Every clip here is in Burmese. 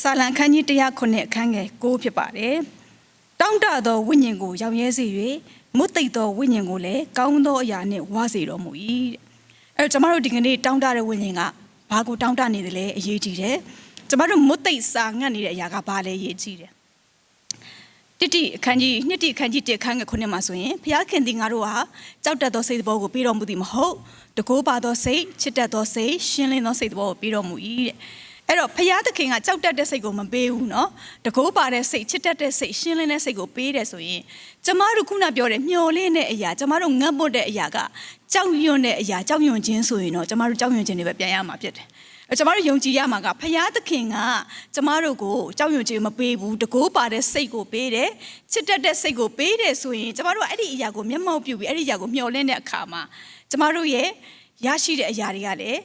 စာလံခန်းကြီး109အခန်းငယ်6ဖြစ်ပါတယ်။တောင့်တသောဝိညာဉ်ကိုရောင်ရဲစေ၍မွတ်သိပ်သောဝိညာဉ်ကိုလည်းကောင်းသောအရာနှင့်ဝါစေတော်မူ၏တဲ့။အဲတော့ကျွန်တော်တို့ဒီကနေ့တောင့်တတဲ့ဝိညာဉ်ကဘာကိုတောင့်တနေတယ်လဲအရေးကြီးတယ်။ကျွန်တော်တို့မွတ်သိပ်စာငတ်နေတဲ့အရာကဘာလဲအရေးကြီးတယ်။တိတိအခန်းကြီးနှစ်တိအခန်းကြီး1အခန်းငယ်9မှာဆိုရင်ဘုရားခင်သည်ငါတို့ဟာကြောက်တတ်သောစိတ်သဘောကိုပေးတော်မူသည်မဟုတ်တကိုးပါသောစိတ်ချစ်တတ်သောစိတ်ရှင်းလင်းသောစိတ်သဘောကိုပေးတော်မူ၏တဲ့ အဲ့တော့ဘုရားသခင်ကကြောက်တတ်တဲ့စိတ်ကိုမပေးဘူးเนาะတကိုးပါတဲ့စိတ်ချစ်တတ်တဲ့စိတ်ရှင်းလင်းတဲ့စိတ်ကိုပေးတယ်ဆိုရင်ကျမတို့ခုနပြောတဲ့မျော်လင့်တဲ့အရာကျမတို့ငတ်ပွတ်တဲ့အရာကကြောက်ရွံ့တဲ့အရာကြောက်ရွံ့ခြင်းဆိုရင်တော့ကျမတို့ကြောက်ရွံ့ခြင်းတွေပဲပြန်ရမှာဖြစ်တယ်အဲကျမတို့ယုံကြည်ရမှာကဖရာသခင်ကကျမတို့ကိုကြောက်ရွံ့ခြင်းမပေးဘူးတကိုးပါတဲ့စိတ်ကိုပေးတယ်ချစ်တတ်တဲ့စိတ်ကိုပေးတယ်ဆိုရင်ကျမတို့ကအဲ့ဒီအရာကိုမျက်မှောက်ပြုပြီးအဲ့ဒီအရာကိုမျှော်လင့်တဲ့အခါမှာကျမတို့ရဲ့ရရှိတဲ့အရာတွေကလည်း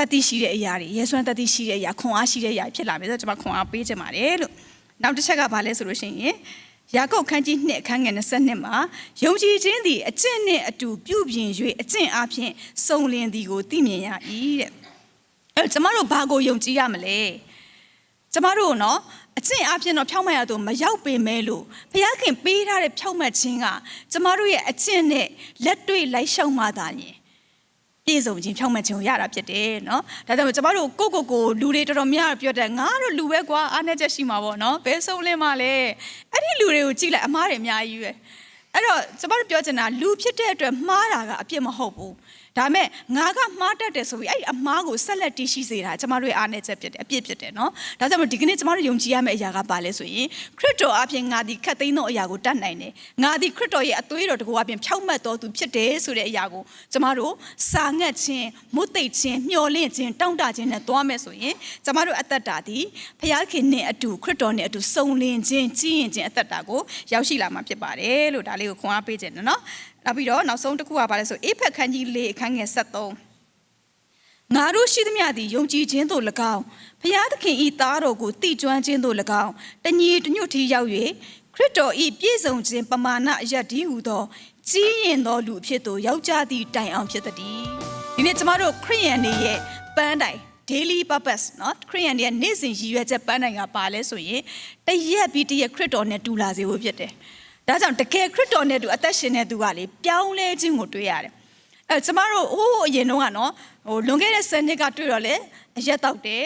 တတိရှိတဲ့အရာတွေယေဆွမ်းတတိရှိတဲ့အရာခွန်အားရှိတဲ့အရာဖြစ်လာမယ်ဆိုတော့ကျမခွန်အားပေးချင်ပါတယ်လို့နောက်တစ်ချက်ကဘာလဲဆိုလို့ရှိရင်ယာကုပ်ခန်းကြီး2အခန်းငယ်22မှာယုံကြည်ခြင်းသည်အကျင့်နှင့်အတူပြုပြင်၍အကျင့်အပြင်စုံလင်သည်ကိုသိမြင်ရ၏တဲ့အဲကျမတို့ဘာကိုယုံကြည်ရမလဲကျမတို့နော်အကျင့်အပြင်တော့ဖြောင့်မတ်ရတော့မရောက်ပေမဲ့လို့ဘုရားခင်ပေးထားတဲ့ဖြောင့်မတ်ခြင်းကကျမတို့ရဲ့အကျင့်နဲ့လက်တွေ့လိုက်ရှောက်မှသာရင် ပြည့်စုံခြင်းဖြောင့်မတ်ခြင်းကိုရတာဖြစ်တယ်เนาะဒါကြောင့်ကျမတို့ကိုကိုကိုလူတွေတော်တော်များများပြောတယ်ငါတို့လူပဲကွာအားနေချက်ရှိမှာပေါ့เนาะဘယ်ဆုံးလင်းမှလဲအဲ့ဒီလူတွေကိုကြည့်လိုက်အမားတွေအများကြီးပဲအဲ့တော့ကျမတို့ပြောချင်တာလူဖြစ်တဲ့အတွက်မှားတာကအပြစ်မဟုတ်ဘူး ဒါမဲ့ငါကမှားတတ်တယ်ဆိုပြီးအဲ့ဒီအမှားကိုဆက်လက်တည်ရှိစေတာကျမတို့ရဲ့အားနည်းချက်ဖြစ်တယ်အပြစ်ဖြစ်တယ်နော်ဒါကြောင့်မို့ဒီကနေ့ကျမတို့ယုံကြည်ရမယ့်အရာကဘာလဲဆိုရင်ခရစ်တော်အပြင်ငါဒီခတ်သိမ်းသောအရာကိုတတ်နိုင်တယ်ငါဒီခရစ်တော်ရဲ့အသွေးတော်တကူအပြင်ဖြောက်မှတ်တော်သူဖြစ်တယ်ဆိုတဲ့အရာကိုကျမတို့စာငတ်ခြင်းမွတ်သိပ်ခြင်းမျှော်လင့်ခြင်းတောင့်တခြင်းနဲ့သွားမယ်ဆိုရင်ကျမတို့အသက်တာဒီဖခင်နဲ့အတူခရစ်တော်နဲ့အတူစုံလင်ခြင်းကြီးရင်ခြင်းအသက်တာကိုရောက်ရှိလာမှာဖြစ်ပါတယ်လို့ဒါလေးကိုခွန်အားပေးခြင်းနော် နောက်ပြီးတော့နောက်ဆုံးတစ်ခုကဘာလဲဆိုအေဖက်ခန်းကြီး၄အခန်းငယ်73ငါတို့ရှိသမျှသည်ယုံကြည်ခြင်းသို့၎င်းဖျားသခင်ဤသားတော်ကိုတည်ကျွမ်းခြင်းသို့၎င်းတညီတညွတ်ထီရောက်၍ခရစ်တော်ဤပြည့်စုံခြင်းပမာဏအရတ်ဒီဟုသောကြီးရင်သောလူအဖြစ်သို့ယောက်ျားသည့်တိုင်အောင်ဖြစ်သည်ဒီနေ့ကျမတို့ခရိယန်တွေရဲ့ပန်းတိုင် daily purpose เนาะခရိယန်တွေရဲ့နေ့စဉ်ရည်ရွယ်ချက်ပန်းတိုင်ကပါလဲဆိုရင်တရက်ပြီးတရက်ခရစ်တော်နဲ့တူလာစေဖို့ဖြစ်တယ် ဒါကြောင့်တကယ်ခရစ်တော်နဲ့တူအသက်ရှင်တဲ့သူကလေပြောင်းလဲခြင်းကိုတွေ့ရတယ်အဲကျမတို့ဟိုးအရင်တော့ကနော်ဟိုလွန်ခဲ့တဲ့10နှစ်ကတွေ့တော့လေအရက်တောက်တယ်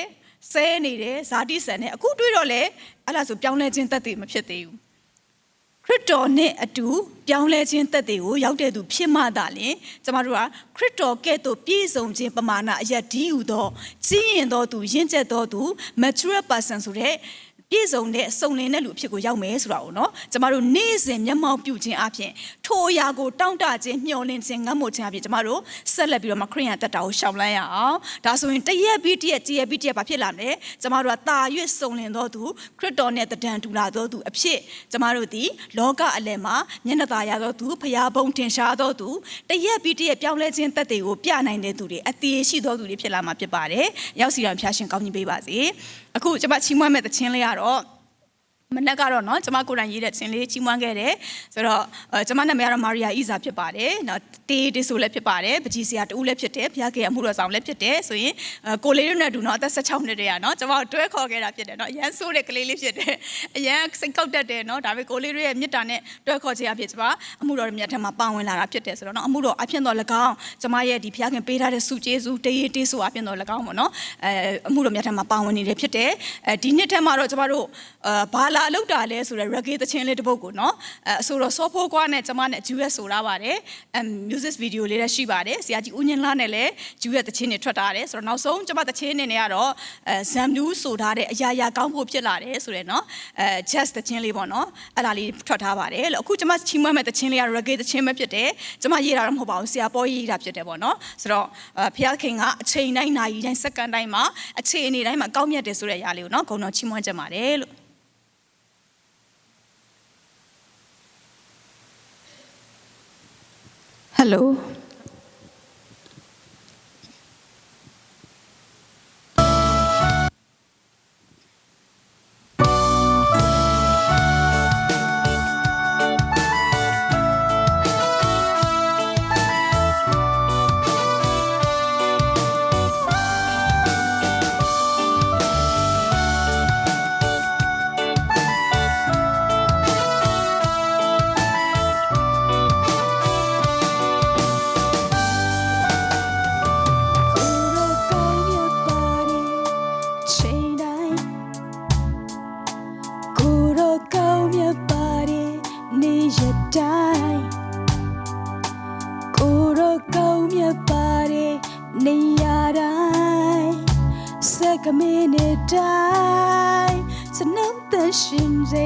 ဆဲနေတယ်ဇာတိဆန်တယ်အခုတွေ့တော့လေအဲ့ဒါဆိုပြောင်းလဲခြင်းသက်သေမဖြစ်သေးဘူးခရစ်တော်နဲ့အတူပြောင်းလဲခြင်းသက်သေကိုရောက်တဲ့သူဖြစ်မှသာလျှင်ကျမတို့ကခရစ်တော်ကဲ့သို့ပြည့်စုံခြင်းပမာဏအရက်ဒီဟုသောကြီးရင်သောသူရင့်ကျက်သောသူ mature person ဆိုတဲ့ ပြည့်စုံတဲ့စုံလင်တဲ့လူအဖြစ်ကိုရောက်မယ်ဆိုတာကိုနော်ကျမတို့နေ့စဉ်မျက်မှောက်ပြုခြင်းအပြင်ထိုအရာကိုတောင့်တခြင်းမျှော်လင့်ခြင်းငတ်မို့ခြင်းအပြင်ကျမတို့ဆက်လက်ပြီးတော့မှခရိယန်တက်တာကိုရှောင်လန်းရအောင်ဒါဆိုရင်တရက်ပြီးတရက်ကြည်ရက်ပြီးတရက်ဘာဖြစ်လာမလဲကျမတို့ကတာရွတ်စုံလင်သောသူခရစ်တော်နဲ့တဒံတူလာသောသူအဖြစ်ကျမတို့ဒီလောကအလယ်မှာမျက်နှာသာရသောသူဖျားပုံတင်ရှားသောသူတရက်ပြီးတရက်ပြောင်းလဲခြင်းတက်တွေကိုပြနိုင်တဲ့သူတွေအသေးရှိသောသူတွေဖြစ်လာမှာဖြစ်ပါတယ်ရောက်စီတော်ဖျားရှင်ကောင်းကြီးပေးပါစေအခုကျမချီးမွမ်းမဲ့တခြင်းလေးကတော့ မနက်ကတော့เนาะကျမကိုယ်တိုင်ရေးတဲ့ခြင်းလေးချီးမွမ်းခဲ့တယ်ဆိုတော့အဲကျမနာမည်ကတော့မာရီယာအီဇာဖြစ်ပါတယ်เนาะတေးတေးဆိုလည်းဖြစ်ပါတယ်ပကြီးစရာတူလည်းဖြစ်တယ်ဘုရားကေအမှုတော်ဆောင်လည်းဖြစ်တယ်ဆိုရင်ကိုလေးတို့နဲ့တူเนาะအသက်16နှစ်တည်းอ่ะเนาะကျမတွဲခေါ်ခဲ့တာဖြစ်တယ်เนาะအရန်ဆိုးတဲ့ကလေးလေးဖြစ်တယ်အရန်စိတ်ကောက်တတ်တယ်เนาะဒါပေမဲ့ကိုလေးတို့ရဲ့မြတ်တာနဲ့တွဲခေါ်ခြင်းအဖြစ်ကျမအမှုတော်မြတ်ထက်မှာပါဝင်လာတာဖြစ်တယ်ဆိုတော့เนาะအမှုတော်အဖြစ်တော်၎င်းကျမရဲ့ဒီဘုရားခင်ပေးထားတဲ့စုကျေးဇူးတေးတေးဆိုအဖြစ်တော်၎င်းပေါ့เนาะအဲအမှုတော်မြတ်ထက်မှာပါဝင်နေတယ်ဖြစ်တယ်အဲဒီနှစ်ထက်မှာတော့ကျမတို့အာဘာလာ ာလာအလုပ်တာလဲဆိုတော့ reggae သချင်းလေးတစ်ပုဒ်ကိုနော်အဲဆိုတော့ soft ကွာနဲ့ကျမနဲ့ duet ဆိုရပါတယ်အဲ music video လေးလည်းရှိပါတယ်ဆရာကြီးဦးညင်းလာနဲ့လည်း duet သချင်းတွေထွက်တာတယ်ဆိုတော့နောက်ဆုံးကျမသချင်းအနေနဲ့ကတော့အဲ Zamdu ဆိုထားတဲ့အရာရာကောင်းဖို့ဖြစ်လာတယ်ဆိုရဲနော်အဲ jazz သချင်းလေးပေါ့နော်အဲ့ဒါလေးထွက်ထားပါတယ်လို့အခုကျမချီးမွမ်းမဲ့သချင်းလေးက reggae သချင်းပဲဖြစ်တယ်ကျမရေးတာတော့မဟုတ်ပါဘူးဆရာပေါ်ရေးတာဖြစ်တယ်ပေါ့နော်ဆိုတော့ဖျားခင်ကအချိန်တိုင်းနာရီတိုင်းစက္ကန့်တိုင်းမှာအခြေအနေတိုင်းမှာကောင်းမြတ်တယ်ဆိုတဲ့အရာလေးကိုနော်ဂုဏ်တော်ချီးမွမ်းကြပါတယ်လို့ Hello.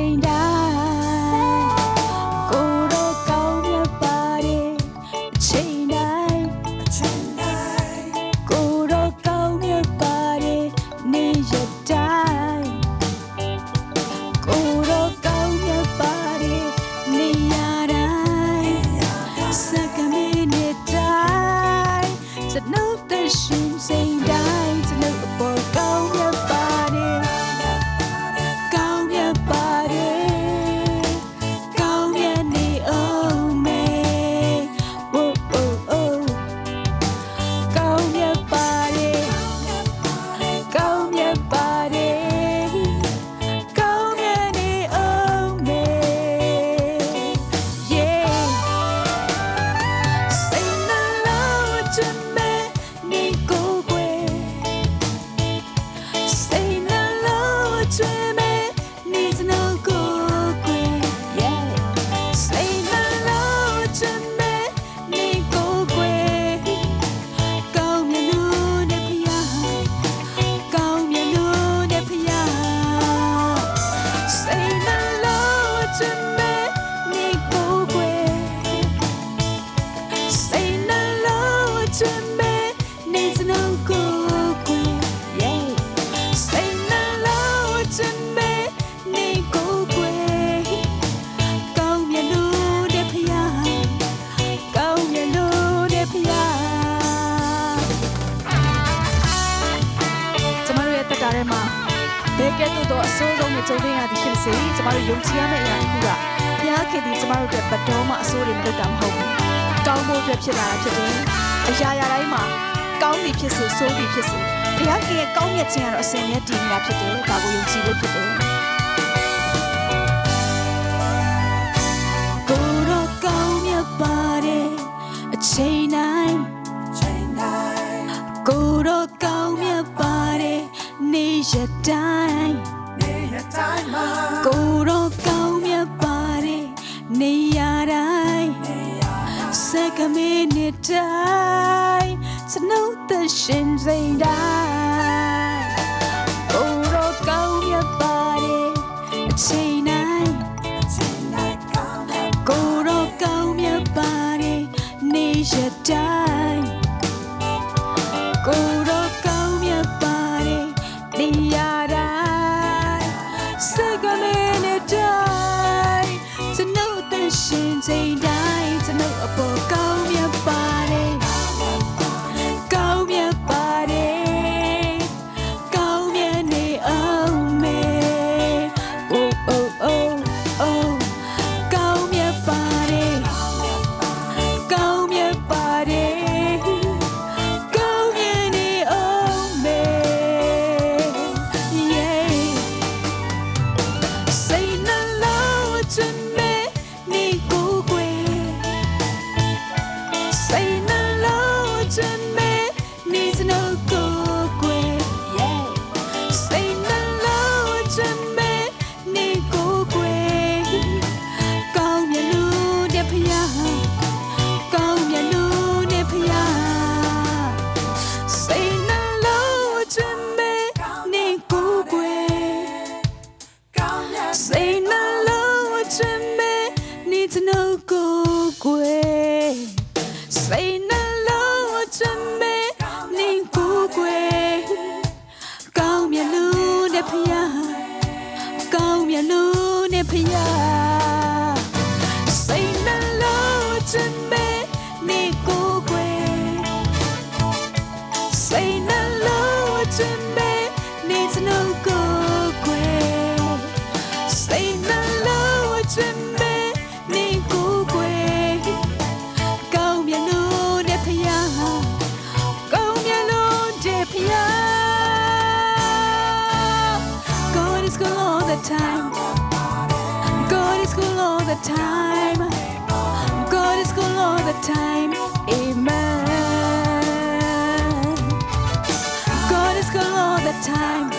ရှင်စိန်တိုင်းကိုယ်တော့ကောင်းမြတ်ပါတယ်အချိန်တိုင်းကိုယ်တော့ကောင်းမြတ်ပါတယ်နေရတိုင်းကိုယ်တော့ကောင်းမြတ်ပါတယ်နေရတိုင်းစကမင်းနဲ့တိုင်းစနှုတ်သက်ရှ ဘယ်ကဲ့သို့သောအဆိုးဆုံးနဲ့ကြုံတွေ့ရသည်ဖြစ်စေကျမတို့ယုံကြည်ရမယ့်အရာတစ်ခုကဘုရားခင်သည်ကျမတို့အတွက်ဘတော်မှအဆိုးတွေမလုပ်တာမဟုတ်ဘူး။ကောင်းဖို့အတွက်ဖြစ်လာတာဖြစ်တယ်။အရာရာတိုင်းမှာကောင်းသည်ဖြစ်စေဆိုးသည်ဖြစ်စေဘုရားခင်ရဲ့ကောင်းမြတ်ခြင်းကတော့အစဉ်နဲ့တည်နေတာဖြစ်တယ်။ဒါကိုယုံကြည်ဖို့ဖြစ်တယ်။ စကမေနေတိုင်းစနှုတ်သ ဖျားကောင်းမြတ်လို့တဲ့ဖျား time Amen God is good all the time.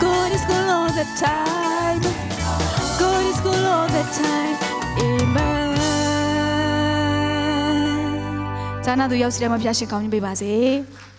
God is good all the time. God is good all the time. Amen. ဇာနာသူရောက်စီတဲ့မှာဖျားရှင်ကောင်းကြီးပေးပါစေ